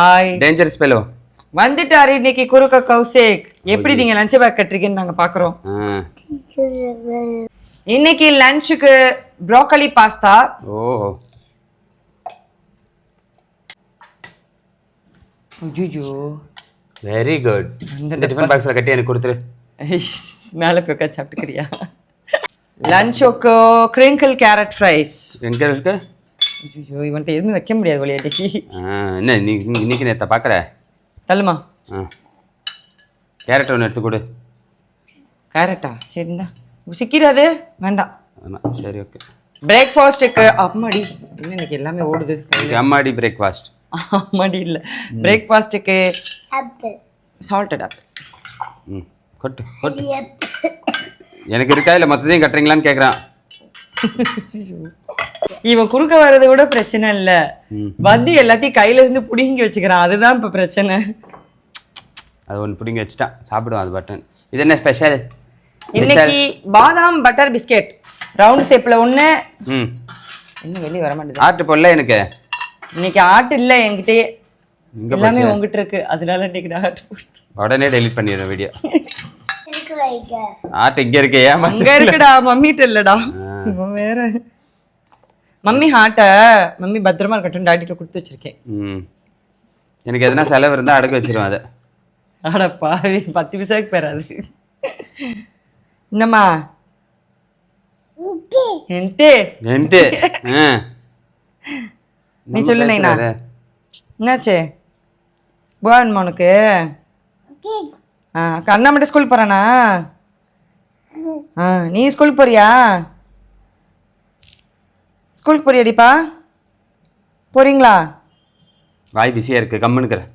Hi dangerous பெலோ வந்துட்டாரு இன்னைக்கு குறுக்க கௌசிக். எப்படி நீங்க லஞ்ச் பேக் கட்டுறீங்கன்னு நாங்க பாக்குறோம். இன்னைக்கு லஞ்சுக்கு ப்ரோக்கலி பாஸ்தா ஓ. ஐயோ வெரி குட் இந்த டிஃபன் பாக்ஸில் கட்டி எனக்கு கொடுத்துரு. மேலே போய் உட்காந்து சாப்பிட்டுக்கிறியா? லஞ்சுக்கு கிரிங்கிள் கேரட் ஃப்ரைஸ் இருக்கு ஐயோ இவன்ட்ட எதுவுமே வைக்க முடியாது வழியாட்டி ஆ, என்ன நீ இன்னைக்கு நேற்று பார்க்குற தள்ளுமா? ஆ. கேரட் ஒன்று எடுத்து கொடு. கேரட்டா? சரிந்தா சிக்கிறாது வேண்டாம். ஆமாம் சரி ஓகே. பிரேக்ஃபாஸ்ட்டுக்கு அம்மாடி. என்ன இன்னைக்கு எல்லாமே ஓடுது? அம்மாடி பிரேக்ஃபாஸ்ட் அம்மாடி இல்லை. பிரேக்ஃபாஸ்ட்டுக்கு சால்டட் ஆப்பிள் ம் கொட்டு கொட்டு. எனக்கு இருக்கா இல்லை மொத்தத்தையும் கட்டுறீங்களான்னு கேட்குறான் இவன் குறுக்க வர்றது கூட பிரச்சனை இல்ல. வந்து எல்லாத்தையும் கையில இருந்து புடுங்கி வச்சுக்கிறான். அதுதான் இப்ப பிரச்சனை. அது ஒன்று பிடிங்கி வச்சுட்டான். சாப்பிடுவான் அது பட்டன் இது என்ன ஸ்பெஷல் இன்னைக்கு பாதாம் பட்டர் பிஸ்கெட் ரவுண்ட் ஷேப்ல ஒண்ணு. ம். இன்னும் வெளியே வர மாட்டேது ஆர்ட் போடல எனக்கு? இன்னைக்கு ஆட்டு இல்ல என்கிட்டயே. இங்கே எல்லாமே உங்ககிட்ட இருக்கு. அதனால இன்னைக்கு நான் ஆட்டு போட்டேன் உடனே டெலிட் பண்ணிடுறேன் வீடியோ ஆர்ட் இங்கே. இருக்கே ஏமா அங்க இருக்குடா மம்மிட்ட இல்லடா. வேற. மம்மி ஹாட்ட மம்மி பத்திரமா இருக்கட்டும் டாடிட்ட கொடுத்து வச்சிருக்கேன். ம். எனக்கு எதனா செலவு இருந்தால் அடகு வச்சிருவேன் அதை. அட பாவி பத்து பைசாக்கு பெறாது என்னம்மா? என்ட்டு. என்ட்டு? ஆ. நீ சொல்லு நைனா. என்னாச்சு? போகணுமா உனக்கு? ஆ அண்ணா மட்டும் ஸ்கூல் போறானா? ஆ நீ ஸ்கூல் போறியா? ஸ்கூலுக்கு போறியாடிப்பா? போறீங்களா? வாய் பிஸியாக இருக்குது கம்முனுக்குறேன்